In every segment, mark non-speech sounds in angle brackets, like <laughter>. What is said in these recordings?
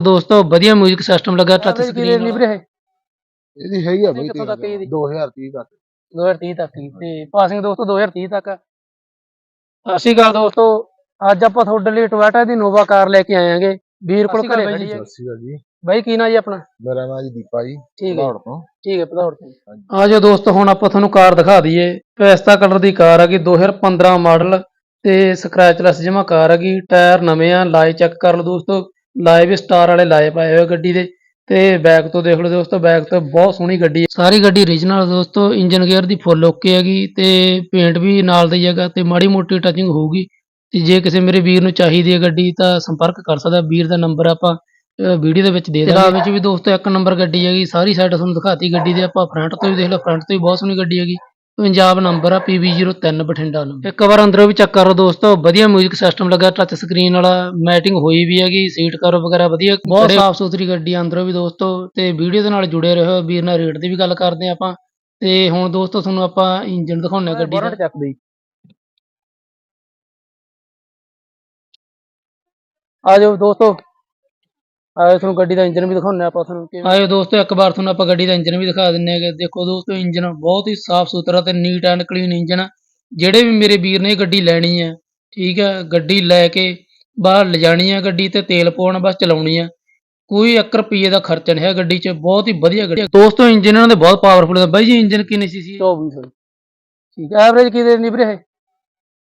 ਦੋਸਤੋ ਵਧੀਆ 뮤직 ਸਿਸਟਮ ਲੱਗਾ ਟੱਚ ਸਕਰੀਨ ਨਹੀਂ ਵੀਰੇ ਇਹਦੀ ਹੈਗੀ ਆ ਬਈ ਕਿੱਥੋਂ ਤੱਕ ਇਹਦੀ? 2030 ਤੱਕ। 2030 ਤੱਕ ਹੀ ਤੇ ਪਾਸਿੰਗ ਦੋਸਤੋ 2030 ਤੱਕ। ਆ। ਸਤਿ ਸ਼੍ਰੀ ਅਕਾਲ ਦੋਸਤੋ ਅੱਜ ਆਪਾਂ ਤੁਹਾਡੇ ਲਈ ਟੋਇਟਾ ਦੀ ਨੋਵਾ ਕਾਰ ਲੈ ਕੇ ਆਏ ਆਂਗੇ ਵੀਰ ਕੋਲ ਘਰੇ ਖੜੀ ਹੈ। ਸਤਿ ਸ਼੍ਰੀ ਅਕਾਲ ਜੀ। ਬਾਈ ਕੀ ਨਾਂ ਜੀ ਆਪਣਾ? ਮੇਰਾ ਨਾਮ ਜੀ ਦੀਪਾ ਜੀ ਠੀਕ ਹੈ ਭਦੌੜ ਤੋਂ। ਠੀਕ ਹੈ ਪਧੌੜ ਤੋਂ। ਆ ਜਾਓ ਦੋਸਤੋ ਹੁਣ ਆਪਾਂ ਤੁਹਾਨੂੰ ਕਾਰ ਦਿਖਾ ਦਈਏ। ਪੈਸਤਾ ਕਲਰ ਦੀ ਕਾਰ ਹੈਗੀ 2015 ਮਾਡਲ ਤੇ ਸਕ੍ਰੈਚਲੈਸ ਜਮਾ ਕਾਰ ਹੈਗੀ। ਟਾਇਰ ਨਵੇਂ ਆ ਲਾਏ ਚੈੱਕ ਕਰ ਲਓ ਦੋਸਤੋ। ਲਾਏ ਵੀ ਸਟਾਰ ਵਾਲੇ ਲਾਏ ਪਾਏ ਹੋਏ ਗੱਡੀ ਦੇ ਤੇ ਬੈਕ ਤੋਂ ਦੇਖ ਲਓ ਦੋਸਤੋ ਬੈਕ ਤੋਂ ਬਹੁਤ ਸੋਹਣੀ ਗੱਡੀ ਹੈ। ਸਾਰੀ ਗੱਡੀ ਓਰੀਜਨਲ ਦੋਸਤੋ ਇੰਜਨ ਗੇਅਰ ਦੀ ਫੁੱਲ ਓਕੇ ਹੈਗੀ ਤੇ ਪੇਂਟ ਵੀ ਨਾਲ ਦਾ ਹੀ ਹੈਗਾ ਤੇ ਮਾੜੀ ਮੋਟੀ ਟਚਿੰਗ ਹੋਊਗੀ ਤੇ ਜੇ ਕਿਸੇ ਮੇਰੇ ਵੀਰ ਨੂੰ ਚਾਹੀਦੀ ਹੈ ਗੱਡੀ ਤਾਂ ਸੰਪਰਕ ਕਰ ਸਕਦਾ ਵੀਰ ਦਾ ਨੰਬਰ ਆਪਾਂ ਵੀਡੀਓ ਦੇ ਵਿੱਚ ਦੇ ਦਾਂਗੇ। ਵਿੱਚ ਵੀ ਦੋਸਤੋ ਇੱਕ ਨੰਬਰ ਗੱਡੀ ਹੈਗੀ, ਸਾਰੀ ਸਾਈਡ ਤੁਹਾਨੂੰ ਦਿਖਾਤੀ ਗੱਡੀ ਦੇ, ਆਪਾਂ ਫਰੰਟ ਤੋਂ ਵੀ ਦੇਖ ਲਓ ਫਰੰਟ ਤੋਂ ਵੀ ਬਹੁਤ ਸੋਹਣੀ ਗੱਡੀ ਹੈਗੀ। ਪੰਜਾਬ ਨੰਬਰ ਆ PB03 ਬਠਿੰਡਾ ਨੂੰ। ਇੱਕ ਵਾਰ ਅੰਦਰੋਂ ਵੀ ਚੈੱਕ ਕਰੋ ਦੋਸਤੋ ਵਧੀਆ 뮤직 ਸਿਸਟਮ ਲੱਗਾ ਟੱਚ ਸਕਰੀਨ ਵਾਲਾ ਮੈਟਿੰਗ ਹੋਈ ਵੀ ਹੈਗੀ ਸੀਟ ਕਵਰ ਵਗੈਰਾ ਵਧੀਆ ਬਹੁਤ ਸਾਫ਼ ਸੁਥਰੀ ਗੱਡੀ ਆ ਅੰਦਰੋਂ ਵੀ ਦੋਸਤੋ ਤੇ ਵੀਡੀਓ ਦੇ ਨਾਲ ਜੁੜੇ ਰਹੋ ਵੀਰ ਨਾਲ ਰੇਟ ਦੀ ਵੀ ਗੱਲ ਕਰਦੇ ਹਾਂ ਆਪਾਂ। ਤੇ ਹੁਣ ਦੋਸਤੋ ਤੁਹਾਨੂੰ ਆਪਾਂ ਇੰਜਨ ਦਿਖਾਉਂਦੇ ਹਾਂ ਗੱਡੀ ਦਾ। ਬੋਨਟ ਚੱਕ ਦੇ ਆ ਜਾਓ ਦੋਸਤੋ। ਆਏ ਤੁਹਾਨੂੰ ਗੱਡੀ ਦਾ ਇੰਜਨ ਵੀ ਦਿਖਾਉਂਦੇ ਆਪਾਂ ਤੁਹਾਨੂੰ ਕਿਵੇਂ। ਆਇਓ ਦੋਸਤੋ ਇੱਕ ਵਾਰ ਤੁਹਾਨੂੰ ਆਪਾਂ ਗੱਡੀ ਦਾ ਇੰਜਨ ਵੀ ਦਿਖਾ ਦਿੰਨੇ ਹੈਗੇ। ਦੇਖੋ ਦੋਸਤੋ ਇੰਜਨ ਬਹੁਤ ਹੀ ਸਾਫ਼ ਸੁਥਰਾ ਤੇ ਨੀਟ ਐਂਡ ਕਲੀਨ ਇੰਜਨ ਆ। ਜਿਹੜੇ ਵੀ ਮੇਰੇ ਵੀਰ ਨੇ ਗੱਡੀ ਲੈਣੀ ਹੈ ਠੀਕ ਹੈ ਗੱਡੀ ਲੈ ਕੇ ਬਾਹਰ ਲਿਜਾਣੀ ਹੈ ਗੱਡੀ ਤੇ ਤੇਲ ਪਾਉਣਾ ਬਸ ਚਲਾਉਣੀ ਆ। ਕੋਈ 1 ਰੁਪਏ ਦਾ ਖਰਚਾ ਨਹੀਂ ਹੈ ਗੱਡੀ 'ਚ ਬਹੁਤ ਹੀ ਵਧੀਆ ਗੱਡੀ। ਦੋਸਤੋ ਇੰਜਨ ਇਹਨਾਂ ਦੇ ਬਹੁਤ ਪਾਵਰਫੁਲ ਹੈ ਬਾਈ ਜੀ ਇੰਜਨ ਕਿੰਨੀ ਸੀ ਸੀ 2400 ਠੀਕ ਹੈ ਐਵਰੇਜ ਕੀ ਦੇ ਦਿੰਦੀ ਵੀਰੇ ਇਹ?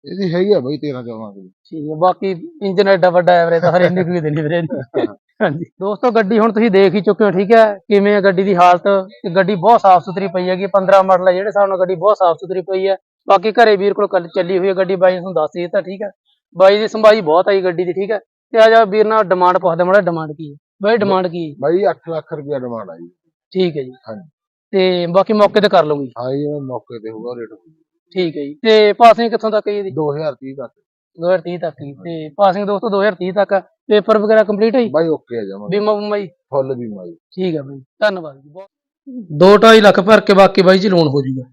ਇਹਦੀ ਹੈਗੀ ਆ ਬਈ 13 14 ਦੀ। ਠੀਕ ਹੈ ਬਾਕੀ ਇੰਜਨ ਐਡਾ ਵੱਡਾ ਐਵਰੇਜ ਤਾਂ ਹਰ ਇੰਨੀ ਕੁ ਵੀ ਦੇਣੀ ਵੀਰੇ। <laughs> ਹਾਂਜੀ। ਦੋਸਤੋ ਗੱਡੀ ਹੁਣ ਤੁਸੀਂ ਦੇਖ ਹੀ ਚੁੱਕੇ ਹੋ ਠੀਕ ਹੈ? ਕਿਵੇਂ ਹੈ ਗੱਡੀ ਦੀ ਹਾਲਤ? ਤੇ ਗੱਡੀ ਬਹੁਤ ਸਾਫ਼ ਸੁਥਰੀ ਪਈ ਹੈਗੀ 15 ਮਾਡਲ ਹੈ ਜਿਹੜੇ ਹਿਸਾਬ ਨਾਲ ਗੱਡੀ ਬਹੁਤ ਸਾਫ਼ ਸੁਥਰੀ ਪਈ ਹੈ। ਬਾਕੀ ਘਰੇ ਵੀਰ ਕੋਲ ਕੱਲ ਚੱਲੀ ਹੋਈ ਹੈ ਗੱਡੀ ਬਾਈ ਨੇ ਦੱਸ ਦਿੱਤਾ ਠੀਕ ਹੈ? ਬਾਈ ਦੀ ਸੰਭਾਈ ਬਹੁਤ ਆਈ ਗੱਡੀ ਦੀ ਠੀਕ ਹੈ? ਤੇ ਆ ਜਾ ਵੀਰ ਨਾਲ ਡਿਮਾਂਡ ਪੁੱਛਦੇ ਮਾੜਾ ਡਿਮਾਂਡ ਕੀ ਹੈ? ਬਾਈ ਡਿਮਾਂਡ ਕੀ ਹੈ? ਬਈ 8 ਲੱਖ ਰੁਪਇਆ ਡਿਮਾਂਡ ਆ ਜੀ ਠੀਕ ਹੈ ਜੀ। ਹਾਂਜੀ। ਤੇ ਬਾਕੀ ਮੌਕੇ ਤੇ ਕਰ ਲਵਾਂਗੀ ਹਾਂ ਜੀ ਮੌਕੇ ਤੇ ਹੋਊਗਾ ਰੇਟ ਠੀਕ ਹੈ ਜੀ। ਤੇ ਪਾਸਿੰਗ ਕਿੱਥੋਂ ਤੱਕ ਹੈ ਜੀ ਇਹਦੀ? 2030 ਤੱਕ। 2030 ਤੱਕ ਹੀ ਤੇ ਪਾਸਿੰਗ ਦੋਸਤੋ 2030 ਤੱਕ ਪੇਪਰ ਵਗੈਰਾ ਕੰਪਲੀਟ ਹੈ ਜੀ ਬਾਈ ਓਕੇ ਆ ਜਾਵਾਂਗੇ ਬੀਮਾ ਬੂਮਾ ਜੀ? ਫੁੱਲ ਵੀ ਮਾਈ ਠੀਕ ਹੈ ਬਾਈ ਧੰਨਵਾਦ ਜੀ ਬਹੁਤ। ਦੋ 2.5 ਲੱਖ ਭਰ ਕੇ ਬਾਕੀ ਬਾਈ ਜੀ ਲੋਨ ਹੋ ਜਾਊਗਾ